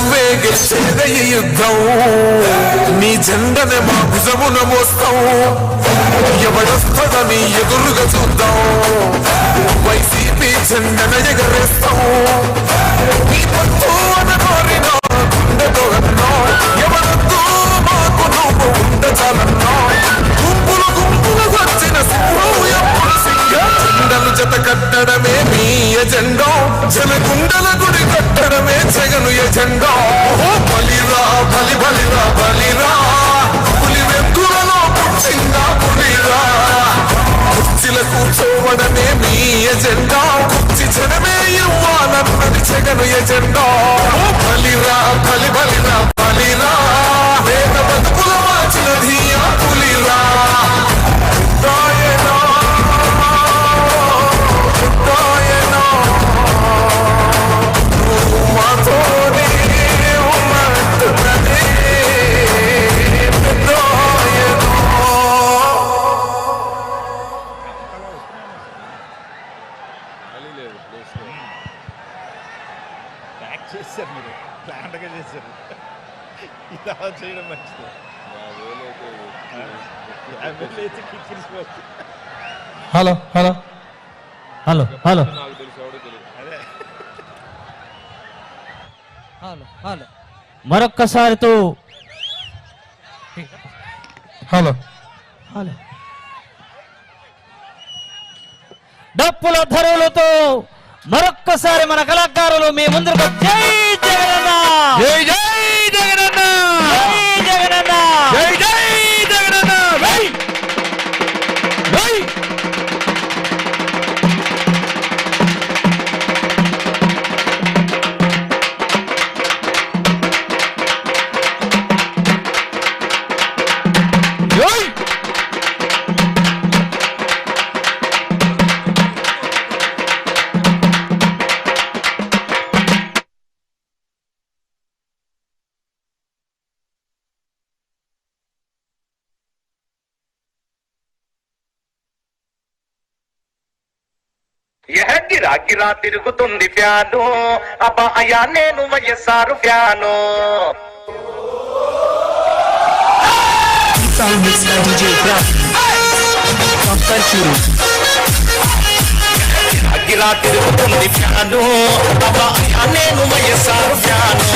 నువ్వేగి చేదయ యుద్ధం నీ జెండనే మా భుజమున మోస్తాం. ఎవడొస్తుందని ఎదురుగా చూద్దాం. వైసీపీ జెండన ఎగరేస్తాం. నీ పత్తు అని కోరిన గుండెతో గెలవడమే మీ ఎజెండా? కుర్చి జనమే ఇవ్వాలన్నది జగను ఎజెండా. చేశారు మీరు చేశారు ఇలా చేయడం మంచిది hello hello hello hello hello hello మరొక్కసారితో hello hello డప్పుల ధరలతో మరొక్కసారి మన కళాకారులు మీ ముందు జై జగన్నాథ్ జై జై! ఎహటి రాగిలా తిరుగుతుంది ఫ్యాను. అబాయా నేను వైఎస్ఆర్ ఫ్యాను. అగిలా తిరుగుతుంది ఫ్యాను. అబాయా నేను వైఎస్ఆర్ ఫ్యాను.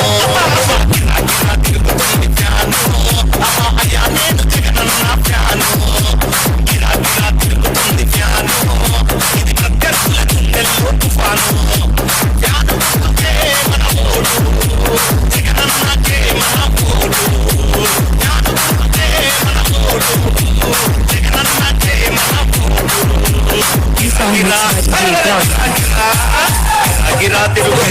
గిరా గిరా Telugu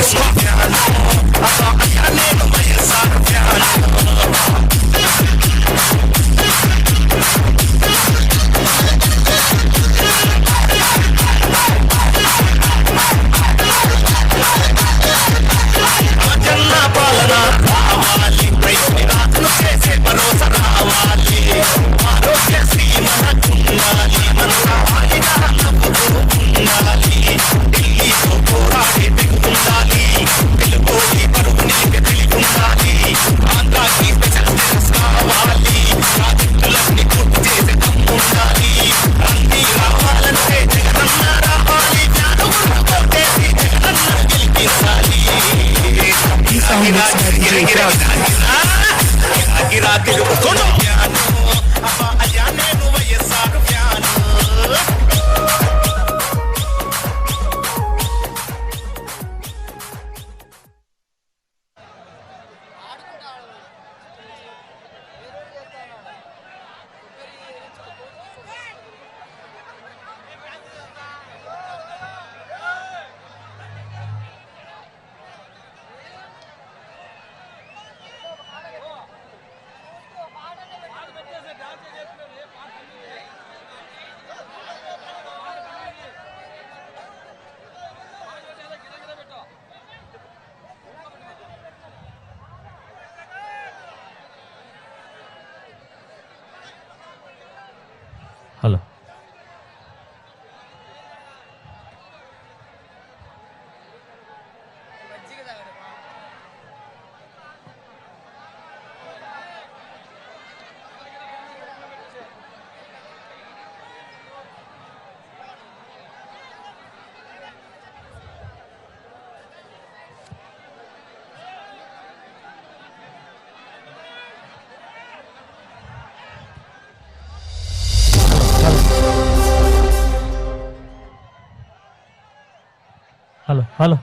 hello.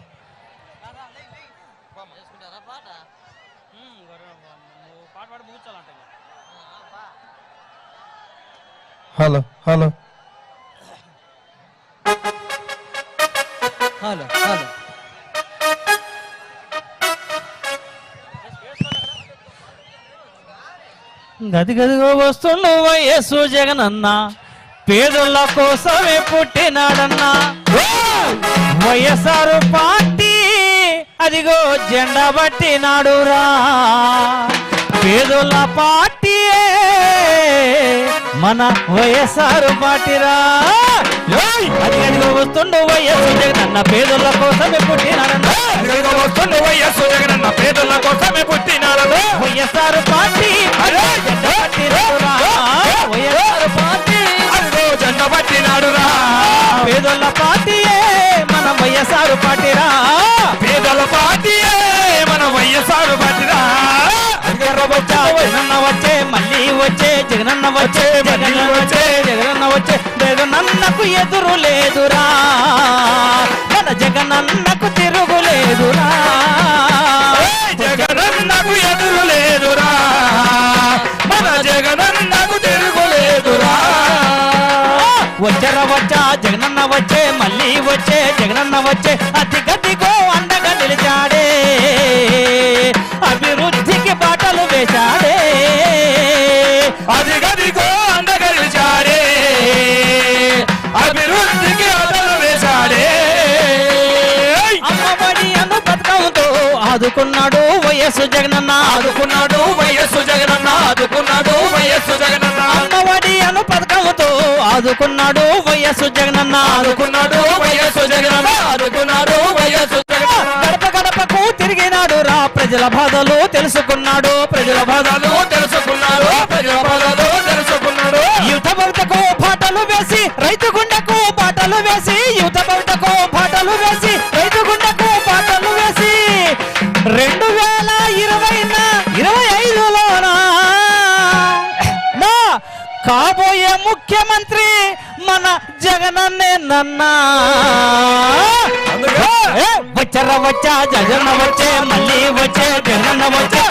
Hello hello. Hello hello. గది గదిగో వస్తుండు వయస్సు జగనన్న. పేదల కోసమే పుట్టినాడన్నా. వైఎస్ఆర్ పార్టీ అదిగో జెండా పట్టినాడురా పేదోళ్ళ పార్టీ మన వైఎస్ఆర్ పార్టీరా. అదిగదిగో వస్తుండు వైఎస్ జగనన్న పేదల కోసమే పుట్టినారన్న. వస్తుండు వయస్సు జగనన్న పేదల కోసమే పుట్టినారన్న. వైఎస్ఆర్ పార్టీ అదిగో వైఎస్ఆర్ పార్టీరా? పేదల పార్టీయే మన వైఎస్ఆర్ పార్టీరా? వచ్చా జగనన్న వచ్చే మళ్ళీ వచ్చే జగనన్న వచ్చే జగనన్న వచ్చే జగనన్న వచ్చే జగనన్నకు ఎదురు లేదురా. మన జగనన్నకు తిరుగు లేదురా. జగనన్నకు ఎదురు లేదురా. మన జగనన్నకు తిరుగులేదురా వచ్చర వచ్చా జగనన్న వచ్చే మళ్ళీ వచ్చే ఆదుకున్నాడు వైఎస్ జగనన్న ఆదుకున్నాడు వయస్సు జగనన్న ఆదుకున్నాడు వయస్సు జగనన్న. అమ్మఒడి అను పథకంతో ఆదుకున్నాడు వైఎస్ జగనన్న. ఆదుకున్నాడు వయస్సు జగనన్న ఆదుకున్నాడు వయస్సు గడప గడపకు తిరిగినాడు రా ప్రజల బాధలు తెలుసుకున్నాడు. ప్రజల బాధలు తెలుసుకున్నాడు ప్రజల బాధలు తెలుసుకున్నాడు. యువత భవితకు పాటలు వేసి రైతు గుండెకు పాటలు వేసి యువత భవితకు పాటలు వేసి ఏ, వచ్చర వచ్చా జగన్న వచ్చే మళ్ళీ వచ్చే జగన్న వచ్చే.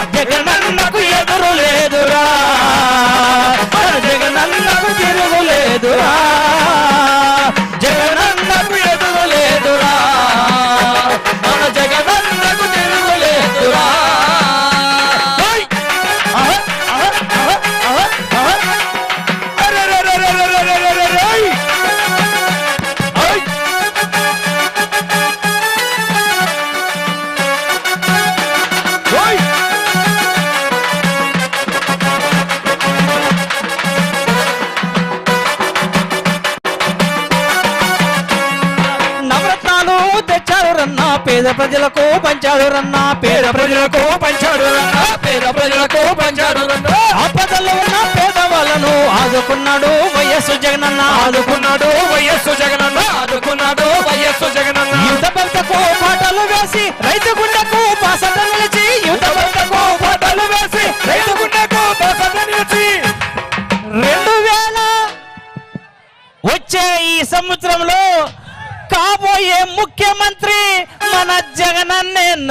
పేద ప్రజలకు పంచాడు రన్నా పేద ప్రజలకు పంచాడు రన్న, పేద ప్రజలకు పంచాడు రన్న. ఆపదల్లో ఉన్న పేదవాళ్ళను ఆదుకున్నాడు వైఎస్ జగనన్న. ఆదుకున్నాడు వయస్సు జగనన్న. ఆదుకున్నాడు వయస్సు జగనన్న. యుద్ధ భక్తకు పాటలు వేసి రైతు గుండెకు బాసట నిలిచి. యుద్ధ భక్తకు పాటలు వేసి రైతు గుండెకు బాసట నిలిచి. రెండు వేల వచ్చే ఈ సంవత్సరంలో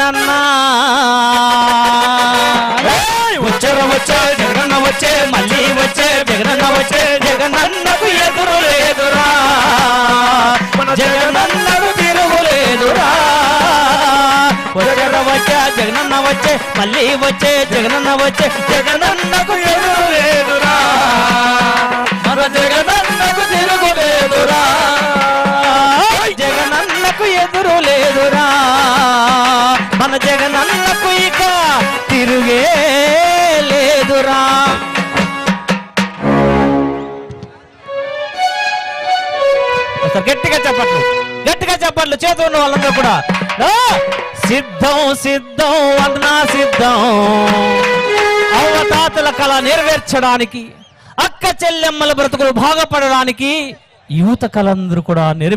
జగనన్నే నన్నా వచ్చే జగనన్న వచ్చే మళ్ళీ వచ్చే జగనన్న వచ్చే జగనన్నకు ఎదురు. లేదురా మన జగనన్నకు తిరుగు లేదురా వచ్చే జగనన్న వచ్చే మళ్ళీ వచ్చే జగనన్న వచ్చే జగనన్నకు ఎదురు. లేదురా మన జగనన్నకు మన జగనన్నకు ఇక తిరుగే లేదురా. గట్టిగా చెప్పట్లు గట్టిగా చెప్పట్లు చేతి ఉన్న వాళ్ళందరూ కూడా. సిద్ధం సిద్ధం అన్న సిద్ధం. అవతాతల కళ నెరవేర్చడానికి అక్క చెల్లెమ్మల బ్రతుకులు బాగుపడడానికి యువత కళందరూ కూడా నెరవేర్చ